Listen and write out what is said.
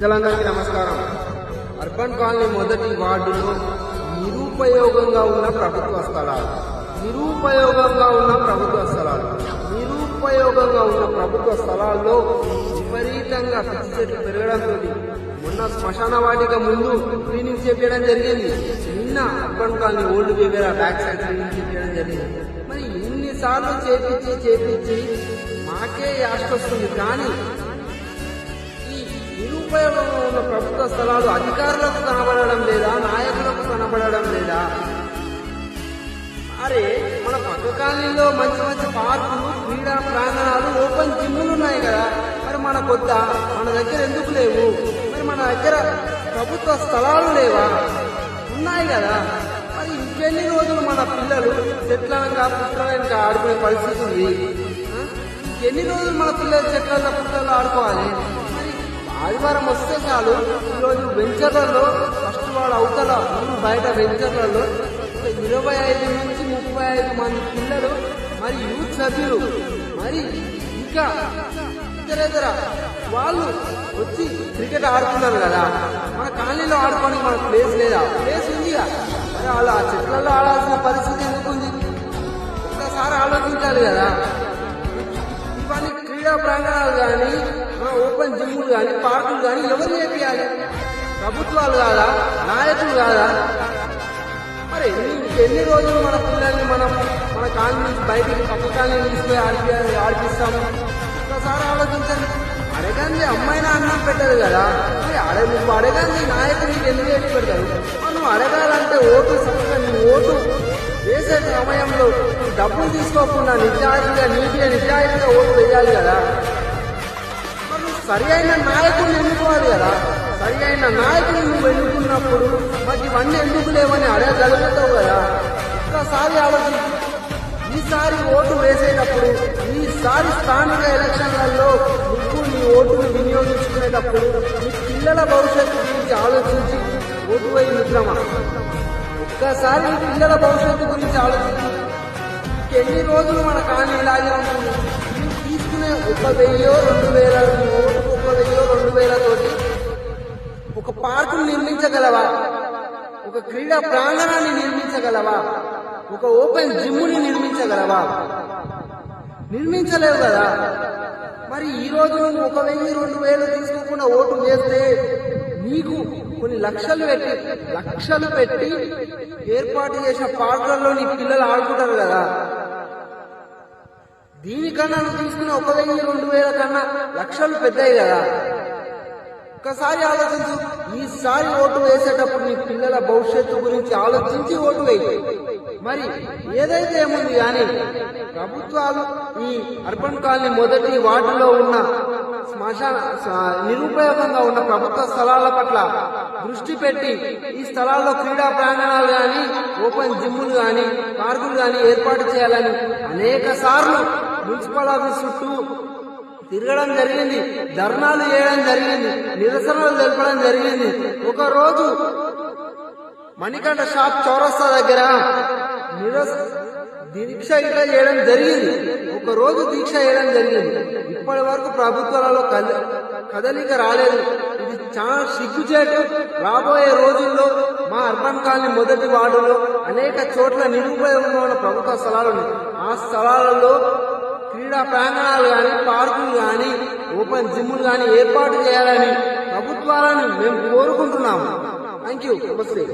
ప్రజలందరికీ నమస్కారం. Urban colony మొదటి వార్డులో నిరుపయోగంగా ఉన్న ప్రభుత్వ స్థలాలు. నిరుపయోగంగా ఉన్న ప్రభుత్వ స్థలాలు. నిరుపయోగంగా ఉన్న ప్రభుత్వ స్థలాల్లో విపరీతంగా పిచ్చి చెట్లు పెరగడంతో మొన్న శ్మశాన వాటిక ముందు క్లీనింగ్ చేపించడం జరిగింది. నిన్న అర్బన్ కాలనీ ఓల్డ్ వేవేరా బ్యాక్ సైడ్ క్లీనింగ్ చేపించడం జరిగింది. మరి ఇన్నిసార్లు చేపించి చేపించి మాకే యాస్ట్ వస్తుంది. కానీ నిరుపయోగంగా ఉన్న ప్రభుత్వ స్థలాలు అధికారులకు కనబడడం లేదా నాయకులకు కనబడడం లేదా? అరే మన పక్క మంచి మంచి పార్కులు క్రీడా ప్రాంగణాలు ఓపెన్ జిమ్లు ఉన్నాయి కదా. మరి మన కొత్త మన దగ్గర ఎందుకు లేవు? మరి మన దగ్గర ప్రభుత్వ స్థలాలు లేవా? ఉన్నాయి కదా. మరి ఇంకెన్ని రోజులు మన పిల్లలు చెట్ల వెనక పుట్ల వెనక ఆడుకునే పరిస్థితి ఉంది? ఇంకెన్ని రోజులు మన పిల్లలు చెట్ల పుట్టలు ఆడుకోవాలి? ఆదివారం వస్తే చాలు. ఈరోజు వెంచర్లలో ఫస్ట్ వాడు అవతల ఊరు బయట వెంచర్లలో. ఇరవై ఐదు నుంచి ముప్పై ఐదు మంది పిల్లలు మరి యూత్ సభ్యులు మరి ఇంకా ఇతర ఇతర వాళ్ళు వచ్చి క్రికెట్ ఆడుతున్నారు కదా. మన కాలనీలో ఆడుకోవడానికి మన ప్లేస్ లేదా? ప్లేస్ ఉందిగా మరి వాళ్ళు ఆ చెట్లలో ఆడాల్సిన పరిస్థితి ఎందుకు ఉంది? ఒక్కసారి ఆలోచించాలి కదా. ఇవన్నీ క్రీడా ప్రాంగణాలు కానీ ఓపెన్ జిమ్లు కానీ పార్కులు కానీ ఎవరు చేపియాలి? ప్రభుత్వాలు కాదా? నాయకులు కాదా? మరి ఎన్ని రోజులు మన పిల్లల్ని మనం మన కాళ్ళ నుంచి బయటికి పక్క తీసుకుని ఆడిపి ఆడిపిస్తాము ఒక్కసారి ఆలోచించండి. అడగండి అమ్మాయినా అన్నం పెట్టదు కదా. మరి అడగ నువ్వు అడగండి నాయకులు నీకు ఎందుకు ఎట్టి పెడతారు నువ్వు అడగాలంటే ఓటు సంస్థ నీ ఓటు వేసే సమయంలో డబ్బులు తీసుకోకుండా నిజాయితీగా నీటిగా నిజాయితీగా ఓటు వేయాలి కదా. సరి అయిన నాయకుడిని ఎన్నుకోవాలి కదా. సరి అయిన నాయకుడిని నువ్వు ఎన్నుకున్నప్పుడు మాకు ఇవన్నీ ఎందుకు లేవని అడగగలుగుతావు కదా. ఒక్కసారి ఆలోచించు. ఈసారి ఓటు వేసేటప్పుడు ఈసారి స్థానిక ఎలక్షన్లలో నువ్వు నీ ఓటును వినియోగించుకునేటప్పుడు నీ పిల్లల భవిష్యత్తు గురించి ఆలోచించి ఓటు వేయి మిత్రమా? ఒక్కసారి నీ పిల్లల భవిష్యత్తు గురించి ఆలోచించి. ఎన్ని రోజులు మన కాని ఇలాగే ఉంటుంది తీసుకునే ఒక వెయ్యో రెండు వేల ఓటుకు వెయ్యో రెండు వేల తోటి ఒక పార్కును నిర్మించగలవా? ఒక క్రీడా ప్రాంగణాన్ని నిర్మించగలవా? ఒక ఓపెన్ జిమ్ని నిర్మించగలవా? నిర్మించలేవు కదా? మరి ఈ రోజు నువ్వు ఒక వెయ్యి రెండు వేలు తీసుకోకుండా ఓటు వేస్తే నీకు కొన్ని లక్షలు పెట్టి లక్షలు పెట్టి ఏర్పాటు చేసిన పార్కులలో నీ పిల్లలు ఆడుకుంటారు కదా? దీనికన్నా నువ్వు తీసుకున్న ఒక వెయ్యి రెండు వేల కన్నా లక్షలు పెద్దవి కదా. ఒక్కసారి ఆలోచించు ఈసారి ఓటు వేసేటప్పుడు నీ పిల్లల భవిష్యత్తు గురించి ఆలోచించి ఓటు వేయి. మరి ఏదైతే ఏముంది కానీ ప్రభుత్వాలు ఈ అర్బన్ కాలనీ మొదటి వార్డులో ఉన్న శ్మశాన నిరుపయోగంగా ఉన్న ప్రభుత్వ స్థలాల పట్ల దృష్టి పెట్టి ఈ స్థలాల్లో క్రీడా ప్రాంగణాలు కానీ ఓపెన్ జిమ్లు కానీ పార్కులు కానీ ఏర్పాటు చేయాలని అనేక సార్లు మున్సిపల్ ఆఫీస్ చుట్టూ తిరగడం జరిగింది ధర్నాలు చేయడం జరిగింది నిరసనలు తెలపడం జరిగింది. ఒక రోజు మణికంఠ షాప్ చౌరస్తా దగ్గర నిరస దీక్ష ఇట్లా చేయడం జరిగింది. ఒక రోజు దీక్ష చేయడం జరిగింది. ఇప్పటి వరకు ప్రభుత్వాలలో కదలిక రాలేదు. చాలా సిగ్గుచేటు రాబోయే రోజుల్లో మా అర్బన్ కాలనీ మొదటి వార్డులో అనేక చోట్ల నిరుపయోగంలో ఉన్న ప్రభుత్వ స్థలాలు ఉన్నాయి. ఆ స్థలాలలో క్రీడా ప్రాంగణాలు కానీ పార్కులు కానీ ఓపెన్ జిమ్లు కానీ ఏర్పాటు చేయాలని ప్రభుత్వాలను మేము కోరుకుంటున్నాము. థ్యాంక్ యూ నమస్తే